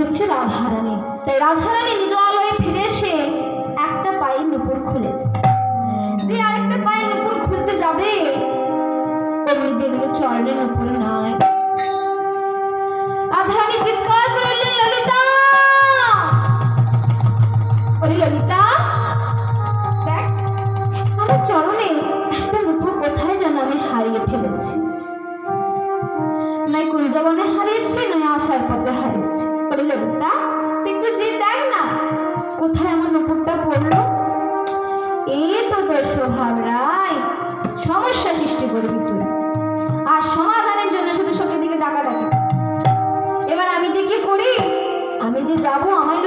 হচ্ছে রাধারানী। তাই রাধারানী নিজ আলয়ে ফিরে এসে একটা পায়ের নুপুর খুলেছে। যে আরেকটা পায়ের নুপুর খুলতে যাবে, অমনি দেখল চরণে নুপুর আমার চরণে কোথায় যেন আমি হারিয়ে ফেলেছি। নাই হারিয়েছি নয় আসার পথে হারিয়েছি। এই তো তোর স্বভাব রায়, সমস্যা সৃষ্টি করবি তুই আর সমাধানের জন্য শুধু সত্যি দিকে টাকা ডাকি এবার আমি যে কি করি? আমি যে যাব আমায়